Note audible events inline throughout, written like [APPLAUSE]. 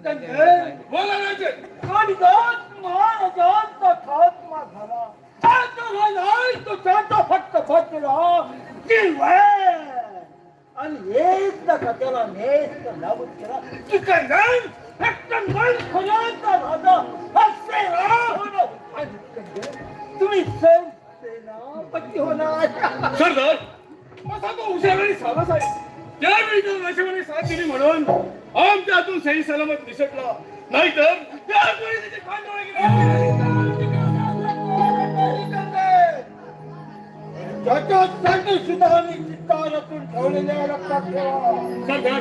बोला राजे कालिदास महाराजांचा खात्मा झाला त्याचा नाही तो त्याचा फक्त फटला दिलवार आणि एकदा का त्याला नेस्त नाबूद केला की काय नाही फक्त मन खोलाचा राजा असे होणार आणि कंदन, तुम्ही सण सेनापती होणार सरदार असा तो हुशार आणि सावध आहे त्यावेळी तर नशिबाने साथ दिली म्हणून आमच्या हातून सही सलामत निसटला नाहीतर. त्याच्यासाठी सुद्धा आम्ही चित्तारातून ठेवलेल्या लक्षात ठेवा. सरदार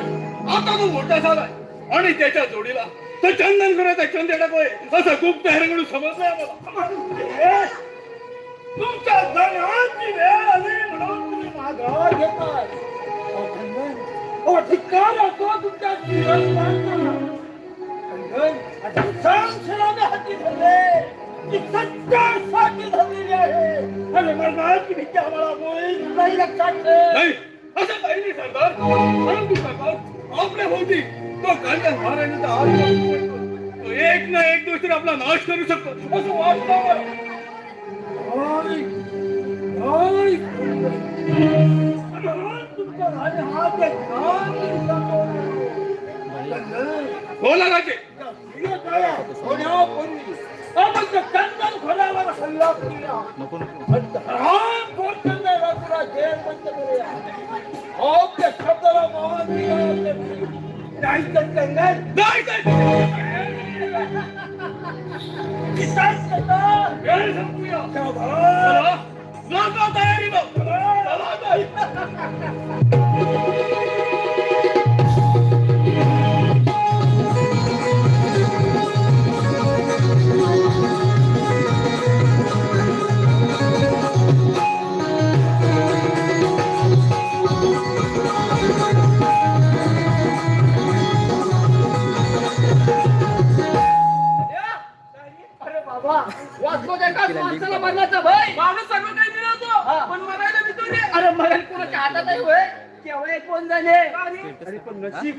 आता तो मोठा झालाय आणि त्याच्या जोडीला तो चंदन करायचा चंद टाकोय असं खूप तयारीकडून समजलंय आम्हाला तुमच्या धनाची वेळ आली म्हणून तुम्ही माघार घेताय. अहो, धिक्कार असो तुमच्या संशयाने हाती धरले. की सत्यासाठी धरलेली आहे. आणि मरणाची भीती आम्हाला मुळीच नाही लक्षात ठेव नाही असं काही नाही सरदार. परंतु सरदार आपल्या भोवती तो कांदा महाराजांचा हात पकडू शकतो. तो एक ना एक दिवस आपला नाश करू शकतो. असं वाटतं बोला राजे. आपण चंदन खोल्यावर हल्ला केला हराम पोटंदे रात्रा जेल बंद करूया आपल्या शब्दाला मान दिला नाही तर कंगन नाही काय किसान करता वेळ संपूया शाबास. चला. लागा तयारीला तिची.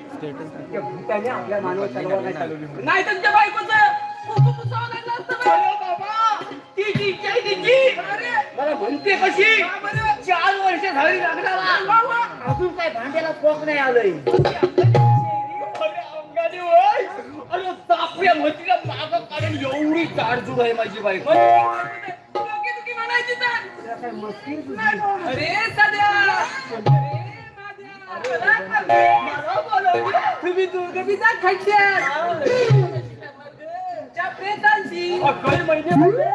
अरे. मला म्हणते कशी? चार वर्ष झाली लग्नाला. अजून काय भांड्याला पोक नाही आलंय. अरे तापल्या मतीला माग काढून एवढी जाडजूड आहे माझी बायको. डोकेदुखी म्हणायची? अरे सध्या. तुम्ही दुर्गमीचा खड्ड्यात तुमच्या प्रेतांची अकल महिन्यामध्ये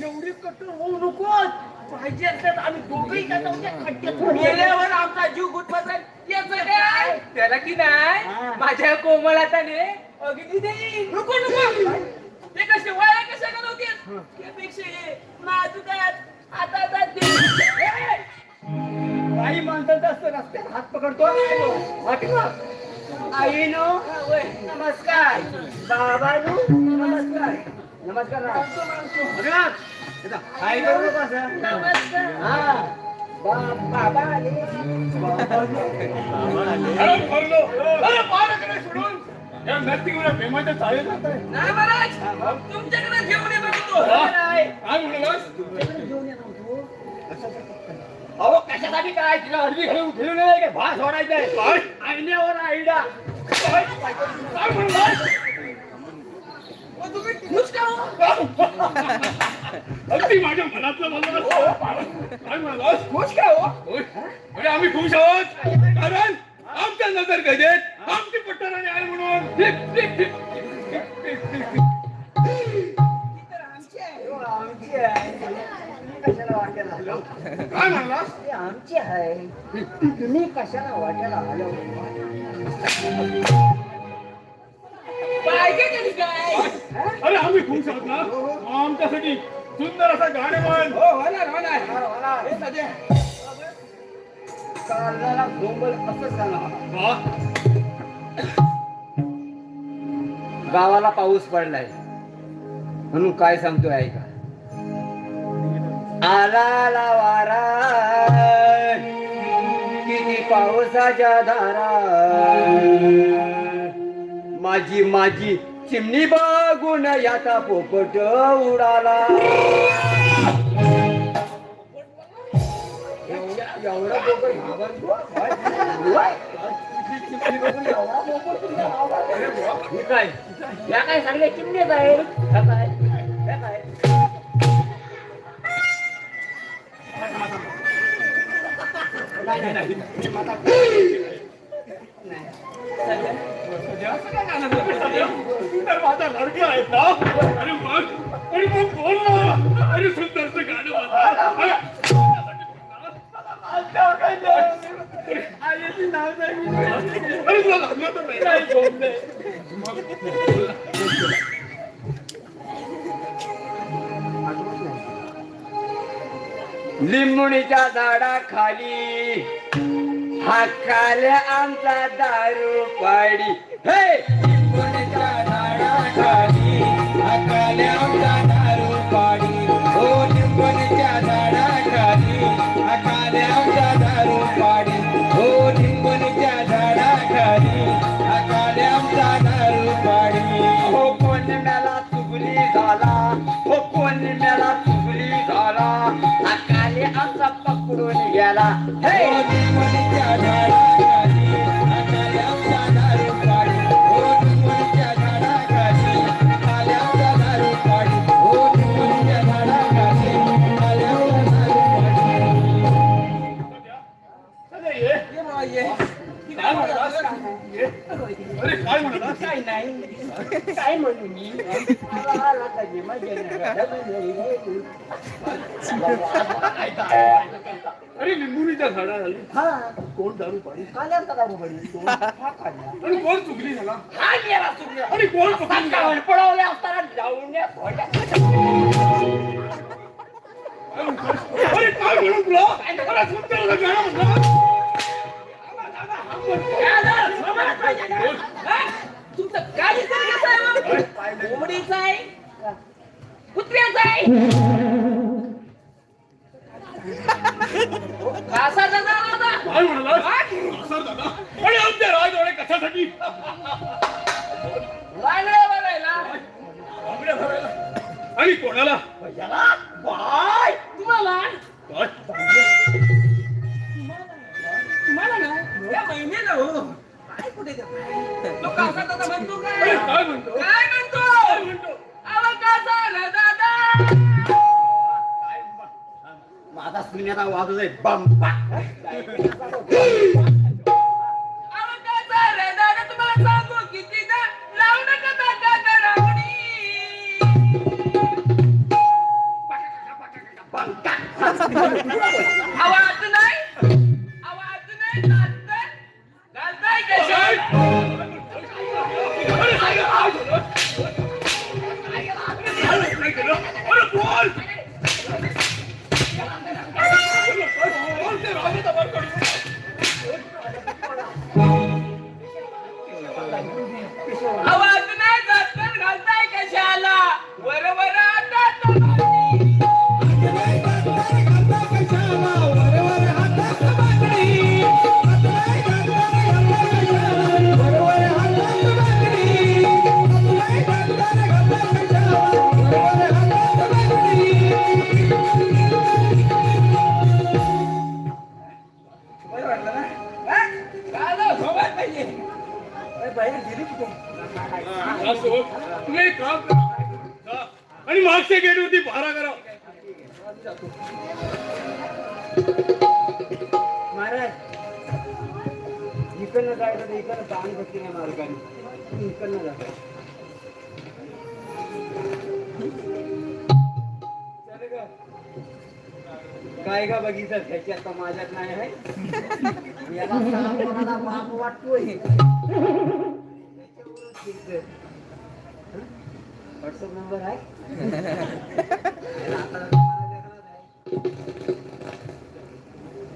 एवढी कठोर होऊ नकोस. पाहिजे असतात आम्ही दोघही का जाऊ त्या खड्ड्यात गेल्यावर आमचा जीव राहील याचं काय? त्याला की नाही? माझ्या कोमल हाताने अगदी देईन. नको नको. ते कसे वया कशा घालवतील त्यापेक्षा हे. नाजूकात आता आता दे काही माणसांचं असतं रस्त्यात हात पकडतो आईनो नमस्कार बाबानो नमस्कार नमस्कार ना. भगवान, येता. हाय करू नको. हा. बाबा आले प्रेमाच्या जात आहे नाही महाराज तुमच्याकडे घेऊन. काय घेऊन. अहो कशासाठी काय तिला हलवी घालून घेऊन नाही? काय भास सोडायचंय काय? आईण्यावर आईडा काय? काय? अगदी माझ्या मनातलं म्हणलं? काय खुश का हो. म्हणजे आम्ही खुश आहोत. कारण आमच्या नजर गजेत आमची पट्टराणी आहे म्हणून. काय म्हणलास? ती आमची आहे. तुम्ही कशाला वाट्याला आलो? पाहिजे तरी काय अरे आम्ही खुश आहोत ना. आमच्यासाठी सुंदर असा गाणे म्हण. हो होणार होणार. हे असं वा. गावाला पाऊस पडलाय. म्हणून काय सांगतोय ऐका. आला वारा किती पावसाच्या धारा माझी माझी चिमणी बघून याचा पोपट उडाला एवढा पोपट? काय? काय? चिमणी बघून एवढा पोपट तुमच्या गावात? काय या काय सगळ्या चिमण्याच आहे माझा लडका आहेत ना अरे मग अरे मग बोल ना अरे सुंदरचं गाणं अरे तुला लागलं तर नाही. लिंबुणीच्या झाडाखाली. हाकाल्या आमचा दारू पाडी. हे! पकडून गेला काय म्हणू मी मला. अरे लिंबुनीच्या झाडाखाली हा कोण दारू पाडी काल्याचा दारू पडी हा काढला आणि कोण चुकली झाला हा गेला सुटला आणि कोण चुकली झाला? पडवले असताना जाऊन या खोट्या अरे काय म्हणू तुला अरे सुंदरचं गाणं म्हणा. तुमचं काय दिसतं कसं आहे मग? कोंबडीचं आहे कुत्र्याचं आहे माझा सुन्याचा वाजत आहे बंबा आवाज नाही? मार्गाने इकडनं काय का बघितलं त्याची आता माझ्यात नाही आहे. [LAUGHS] याला वाटतोय. व्हॉट्सअप नंबर आहे? [LAUGHS]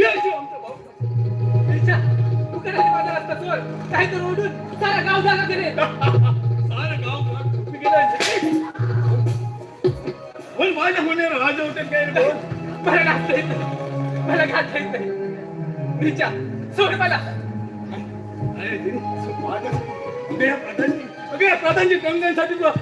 ये अशी तू चोर तर ओढून सारा गाव जागा केले सारं गाव बोल माझ्या होण्यावर राजा होते काय मला घालता येत मला येत नाही सोड मला प्रधानजी कंगनसाठी तुला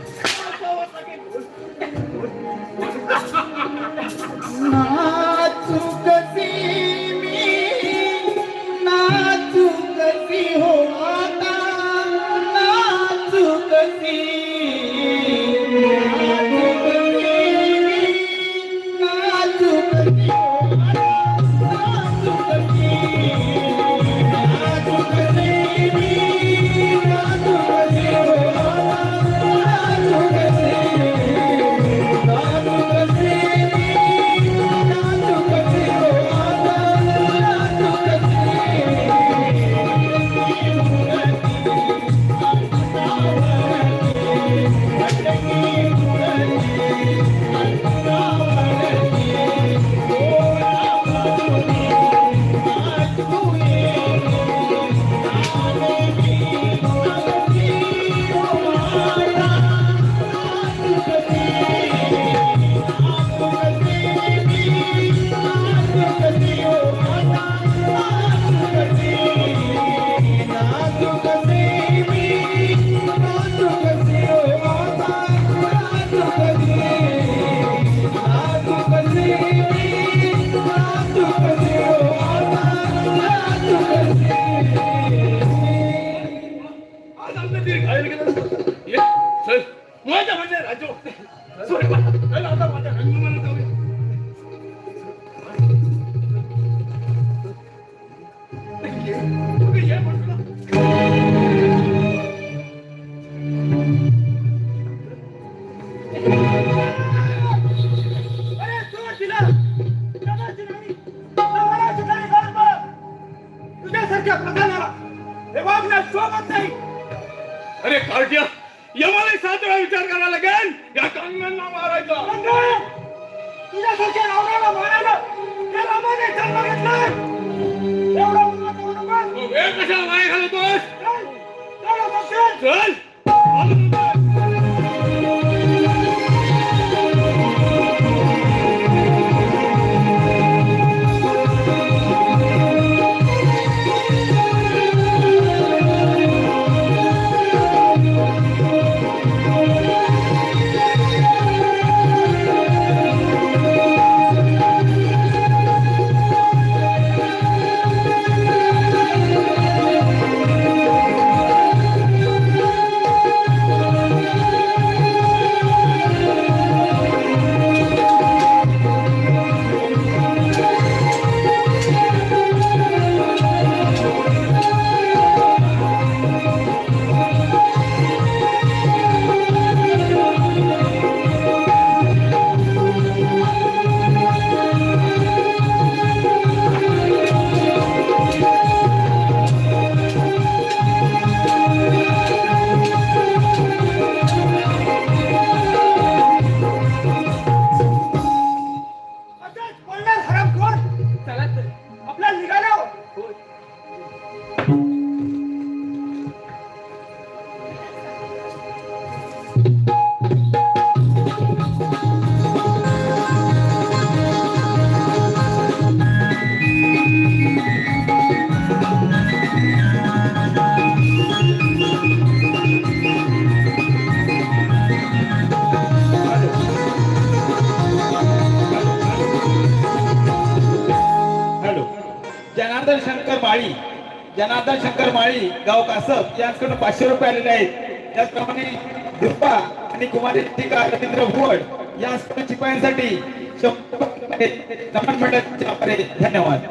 राजू सोड मला. चल आता माझ्या रंगमाला यमाला सात वेळा विचार करायला लागेल? या कांगण्यांना मारायचा. तुझ्यासारख्या रावणाला मारायला त्या रामाने जन्म घेतलाय एवढा उन्हात होऊ नकोस. मग वेळ कशाला वाया घालवतोस? चल, चल. जनार्दन शंकर माळी जनार्दन शंकर माळी गाव कासप यांच्याकडून पाचशे रुपये आलेले आहेत. त्याचप्रमाणे दुप्पा आणि कुमारी टीका रवींद्र भुवड या शिपायांसाठी शंभर धन्यवाद.